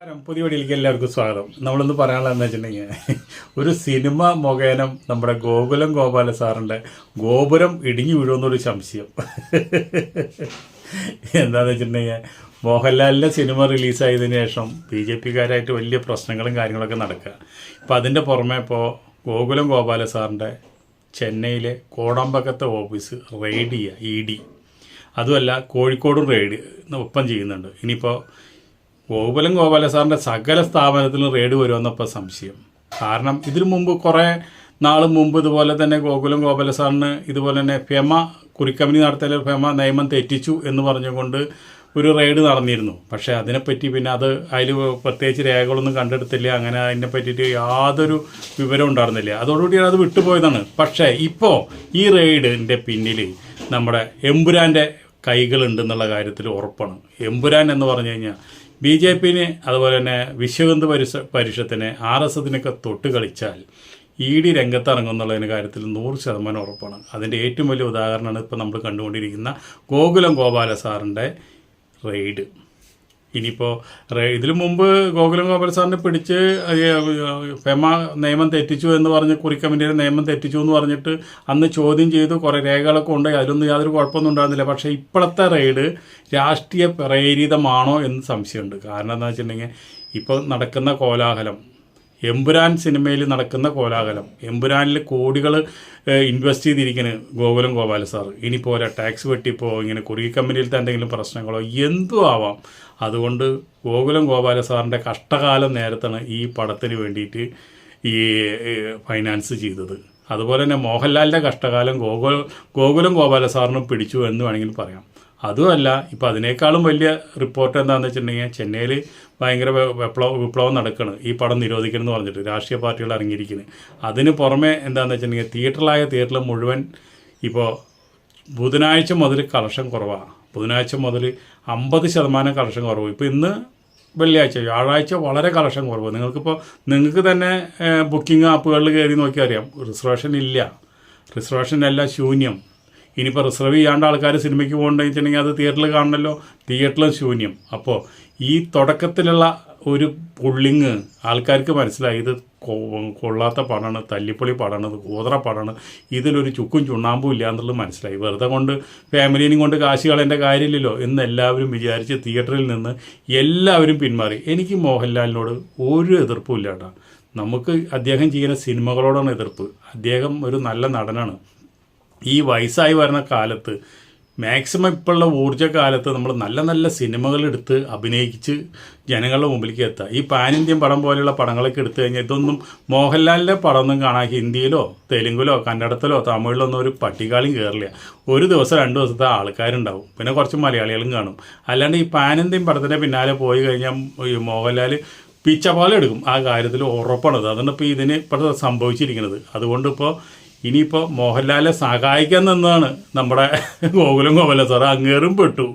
നമസ്കാരം. പുതിയ വഴിയിലേക്ക് എല്ലാവർക്കും സ്വാഗതം. നമ്മളിന്ന് പറയാനുള്ളതെന്ന് വെച്ചിട്ടുണ്ടെങ്കിൽ ഒരു സിനിമ മുഖേനം നമ്മുടെ ഗോകുലം ഗോപാല സാറിന്റെ ഗോപുരം ഇടിഞ്ഞു വീഴുമെന്നൊരു സംശയം. എന്താണെന്ന് വെച്ചിട്ടുണ്ടെങ്കിൽ മോഹൻലാലിന്റെ സിനിമ റിലീസായതിനു ശേഷം ബി ജെ പിക്കാരായിട്ട് വലിയ പ്രശ്നങ്ങളും കാര്യങ്ങളൊക്കെ നടക്കുക. ഇപ്പം അതിന്റെ പുറമെ ഇപ്പോൾ ഗോകുലം ഗോപാല സാറിന്റെ ചെന്നൈയിലെ കോടമ്പക്കത്തെ ഓഫീസ് റെയ്ഡ് ചെയ്യുക ഇ ഡി. അതുമല്ല കോഴിക്കോടും റെയ്ഡ് ഒപ്പം ചെയ്യുന്നുണ്ട്. ഇനിയിപ്പോൾ ഗോകുലം ഗോപാല സാറിന്റെ സകല സ്ഥാപനത്തിലും റെയ്ഡ് വരുമെന്നപ്പോൾ സംശയം. കാരണം ഇതിനു മുമ്പ് കുറേ നാൾ മുമ്പ് ഇതുപോലെ തന്നെ ഗോകുലം ഗോപാല സാറിന് ഇതുപോലെ തന്നെ ഫെമ കുറിക്കമ്പനി നടത്തിയ ഫെമ നിയമം തെറ്റിച്ചു എന്ന് പറഞ്ഞുകൊണ്ട് ഒരു റെയ്ഡ് നടന്നിരുന്നു. പക്ഷേ അതിനെപ്പറ്റി പിന്നെ അത് അതിൽ പ്രത്യേകിച്ച് രേഖകളൊന്നും കണ്ടെടുത്തില്ല. അങ്ങനെ അതിനെ പറ്റിയിട്ട് യാതൊരു വിവരം ഉണ്ടായിരുന്നില്ല. അതോടുകൂടി അത് വിട്ടുപോയതാണ്. പക്ഷേ ഇപ്പോൾ ഈ റെയ്ഡിന്റെ പിന്നിൽ നമ്മുടെ എമ്പുരാന്റെ കൈകളുണ്ടെന്നുള്ള കാര്യത്തിൽ ഉറപ്പാണ്. എമ്പുരാൻ എന്ന് പറഞ്ഞു കഴിഞ്ഞാൽ ബി ജെ പിന് അതുപോലെ തന്നെ വിശ്വഹിന്ദു പരിഷ പരിഷത്തിന് ആർ എസ് എസിനൊക്കെ തൊട്ട് കളിച്ചാൽ ഇ ഡി രംഗത്തിറങ്ങുമെന്നുള്ളതിന് കാര്യത്തിൽ നൂറ് ശതമാനം ഉറപ്പാണ്. അതിന്റെ ഏറ്റവും വലിയ ഉദാഹരണമാണ് ഇപ്പോൾ നമ്മൾ കണ്ടുകൊണ്ടിരിക്കുന്ന ഗോകുലം ഗോപാല സാറിന്റെ റെയ്ഡ്. ഇനിയിപ്പോൾ ഇതിനു മുമ്പ് ഗോകുലം ഗോപാൽ സാറിനെ പിടിച്ച് ഫെമ നിയമം തെറ്റിച്ചു എന്ന് പറഞ്ഞ് കുറിക്കമ്മിന്റെ നിയമം തെറ്റിച്ചു എന്ന് പറഞ്ഞിട്ട് അന്ന് ചോദ്യം ചെയ്ത് കുറേ രേഖകളൊക്കെ ഉണ്ട് അതിലൊന്നും യാതൊരു കുഴപ്പമൊന്നും ഉണ്ടായിരുന്നില്ല. പക്ഷേ ഇപ്പോഴത്തെ റെയ്ഡ് രാഷ്ട്രീയ പ്രേരിതമാണോ എന്ന് സംശയമുണ്ട്. കാരണം എന്താ വെച്ചിട്ടുണ്ടെങ്കിൽ ഇപ്പോൾ നടക്കുന്ന കോലാഹലം എമ്പുരാൻ സിനിമയിൽ നടക്കുന്ന കോലാഹലം. എമ്പുരാനിൽ കോടികൾ ഇൻവെസ്റ്റ് ചെയ്തിരിക്കുന്ന ഗോകുലം ഗോപാല സാർ ഇനി പോരാ ടാക്സ് വെട്ടിപ്പോ ഇങ്ങനെ കുറുകി കമ്പനിയിലത്തെ എന്തെങ്കിലും പ്രശ്നങ്ങളോ എന്തും ആവാം. അതുകൊണ്ട് ഗോകുലം ഗോപാല സാറിന്റെ കഷ്ടകാലം നേരത്താണ് ഈ പടത്തിന് വേണ്ടിയിട്ട് ഈ ഫൈനാൻസ് ചെയ്തത്. അതുപോലെ തന്നെ മോഹൻലാലിന്റെ കഷ്ടകാലം ഗോകുലം ഗോകുലം ഗോപാല സാറിനും പിടിച്ചു എന്ന് വേണമെങ്കിൽ പറയാം. അതുമല്ല ഇപ്പോൾ അതിനേക്കാളും വലിയ റിപ്പോർട്ട് എന്താണെന്ന് വെച്ചിട്ടുണ്ടെങ്കിൽ ചെന്നൈയിൽ ഭയങ്കര വിപ്ലവ വിപ്ലവം നടക്കുകയാണ് ഈ പടം നിരോധിക്കണം എന്ന് പറഞ്ഞിട്ട് രാഷ്ട്രീയ പാർട്ടികൾ ഇറങ്ങിയിരിക്കുന്നത് അതിന് പുറമെ എന്താണെന്ന് വെച്ചിട്ടുണ്ടെങ്കിൽ തിയേറ്ററിലായ തിയേറ്ററിൽ മുഴുവൻ ഇപ്പോൾ ബുധനാഴ്ച മുതൽ കളക്ഷൻ കുറവാണ് ബുധനാഴ്ച മുതൽ അമ്പത് ശതമാനം കളക്ഷൻ കുറവ്. ഇപ്പോൾ ഇന്ന് വെള്ളിയാഴ്ച വ്യാഴാഴ്ച വളരെ കളക്ഷൻ കുറവ്. നിങ്ങൾക്കിപ്പോൾ നിങ്ങൾക്ക് തന്നെ ബുക്കിംഗ് ആപ്പുകളിൽ കയറി നോക്കിയാൽ അറിയാം. റിസർവേഷൻ ഇല്ല. റിസർവേഷൻ എല്ലാം ശൂന്യം. ഇനിയിപ്പോൾ റിസർവ് ചെയ്യാണ്ട് ആൾക്കാർ സിനിമയ്ക്ക് പോകണ്ടെങ്കിൽ അത് തിയേറ്ററിൽ കാണണമല്ലോ തിയേറ്ററിലും ശൂന്യം. അപ്പോൾ ഈ തുടക്കത്തിലുള്ള ഒരു പുള്ളിങ് ആൾക്കാർക്ക് മനസ്സിലായി. ഇത് കൊള്ളാത്ത പടമാണ് തല്ലിപ്പൊളി പടമാണ് ഇത് കൂതറ പടമാണ്. ഇതിലൊരു ചുക്കും ചുണ്ണാമ്പും ഇല്ല എന്നുള്ളത് മനസ്സിലായി. വെറുതെ കൊണ്ട് ഫാമിലിനെയും കൊണ്ട് കാശ് കളയേണ്ട കാര്യമില്ലല്ലോ എന്ന് എല്ലാവരും വിചാരിച്ച് തിയേറ്ററിൽ നിന്ന് എല്ലാവരും പിന്മാറി. എനിക്ക് മോഹൻലാലിനോട് ഒരു എതിർപ്പും ഇല്ല കേട്ടോ നമുക്ക് അദ്ദേഹം ചെയ്യുന്ന സിനിമകളോടാണ് എതിർപ്പ്. അദ്ദേഹം ഒരു നല്ല നടനാണ്. ഈ വയസ്സായി വരുന്ന കാലത്ത് മാക്സിമം ഇപ്പോഴുള്ള ഊർജ കാലത്ത് നമ്മൾ നല്ല നല്ല സിനിമകൾ എടുത്ത് അഭിനയിച്ച് ജനങ്ങളുടെ മുമ്പിലേക്ക് എത്തുക. ഈ പാൻ ഇന്ത്യൻ പടം പോലെയുള്ള പടങ്ങളൊക്കെ എടുത്തു കഴിഞ്ഞാൽ ഇതൊന്നും മോഹൻലാലിന്റെ പടമൊന്നും കാണാൻ ഹിന്ദിയിലോ തെലുങ്കിലോ കന്നഡത്തിലോ തമിഴിലോ ഒന്നും ഒരു പട്ടികാളിയും കയറില്ല ഒരു ദിവസം രണ്ട് ദിവസത്തെ ആൾക്കാരുണ്ടാവും. പിന്നെ കുറച്ച് മലയാളികളും കാണും. അല്ലാണ്ട് ഈ പാൻ ഇന്ത്യൻ പടത്തിന്റെ പിന്നാലെ പോയി കഴിഞ്ഞാൽ ഈ മോഹൻലാൽ പിച്ച പോലെ എടുക്കും. ആ കാര്യത്തിൽ ഉറപ്പാണത് അതുകൊണ്ട് ഇപ്പോൾ ഇതിന് ഇപ്പോൾ സംഭവിച്ചിരിക്കുന്നത്. അതുകൊണ്ട് ഇപ്പോൾ ഇനിയിപ്പോൾ മോഹൻലാലെ സഹായിക്കാൻ നിന്നാണ് നമ്മുടെ ഗോകുലം ഗോപല സാർ അങ്ങേറും പെട്ടു.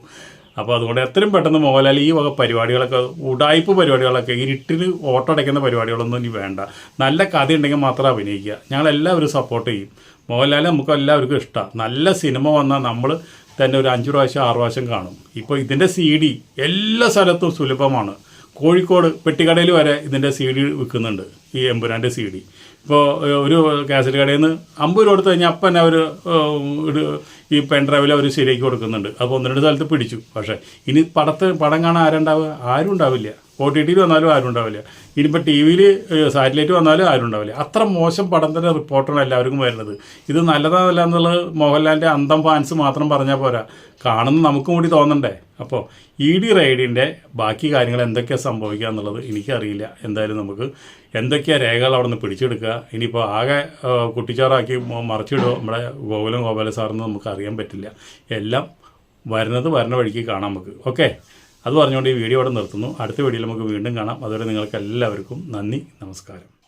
അപ്പോൾ അതുകൊണ്ട് എത്രയും പെട്ടെന്ന് മോഹൻലാൽ ഈ വക പരിപാടികളൊക്കെ ഉടായ്പ പരിപാടികളൊക്കെ ഇരുട്ടിന് ഓട്ടടയ്ക്കുന്ന പരിപാടികളൊന്നും ഇനി വേണ്ട. നല്ല കഥ ഉണ്ടെങ്കിൽ മാത്രം അഭിനയിക്കുക. ഞങ്ങളെല്ലാവരും സപ്പോർട്ട് ചെയ്യും. മോഹൻലാൽ നമുക്ക് എല്ലാവർക്കും ഇഷ്ടമാണ് നല്ല സിനിമ വന്നാൽ നമ്മൾ തന്നെ ഒരു അഞ്ച് പ്രാവശ്യം ആറ് പ്രാവശ്യം കാണും. ഇപ്പോൾ ഇതിന്റെ സി ഡി എല്ലാ സ്ഥലത്തും സുലഭമാണ്. കോഴിക്കോട് പെട്ടിക്കടയിൽ വരെ ഇതിന്റെ സി ഡി വിൽക്കുന്നുണ്ട്. ഈ എമ്പുരാന്റെ സി ഡി. ഇപ്പോൾ ഒരു കാസറ്റ് കടയിൽ നിന്ന് അമ്പത് രൂപ കൊടുത്തു കഴിഞ്ഞാൽ അപ്പം തന്നെ അവർ ഈ പെൻ ഡ്രൈവിൽ അവർ ശരിയാക്കി കൊടുക്കുന്നുണ്ട്. അപ്പോൾ ഒന്ന് രണ്ട് സ്ഥലത്ത് പിടിച്ചു. പക്ഷേ ഇനി പടത്ത് പടം കാണാൻ ആരുണ്ടാവുക? ആരും ഉണ്ടാവില്ല. ഒ ടി ടിയിൽ വന്നാലും ആരും ഉണ്ടാവില്ല. ഇനിയിപ്പോൾ ടി വിയിൽ സാറ്റലൈറ്റ് വന്നാലും ആരും ഉണ്ടാവില്ല. അത്ര മോശം പടം തന്നെ റിപ്പോർട്ടാണ് എല്ലാവർക്കും വരുന്നത്. ഇത് നല്ലതാണല്ല എന്നുള്ളത് മോഹൻലാലിന്റെ അന്തം ഫാൻസ് മാത്രം പറഞ്ഞാൽ പോരാ. കാണുന്ന നമുക്കും കൂടി തോന്നണ്ടേ? അപ്പോൾ ഇ ഡി റൈഡിന്റെ ബാക്കി കാര്യങ്ങൾ എന്തൊക്കെയാണ് സംഭവിക്കുക എന്നുള്ളത് എനിക്കറിയില്ല. എന്തായാലും നമുക്ക് എന്തൊക്കെയാണ് രേഖകൾ അവിടെ നിന്ന് പിടിച്ചെടുക്കുക? ഇനിയിപ്പോൾ ആകെ കുട്ടിച്ചാറാക്കി മ- മറിച്ചിടുമോ നമ്മുടെ ഗോകുലം ഗോപാല സാറെന്ന് നമുക്ക് അറിയാൻ പറ്റില്ല. എല്ലാം വരുന്നത് വരുന്ന വഴിക്ക് കാണാം നമുക്ക്. ഓക്കെ അത് പറഞ്ഞുകൊണ്ട് ഈ വീഡിയോ അവിടെ നിർത്തുന്നു. അടുത്ത വീഡിയോയിൽ നമുക്ക് വീണ്ടും കാണാം. അതുവരെ നിങ്ങൾക്ക് എല്ലാവർക്കും നന്ദി നമസ്കാരം.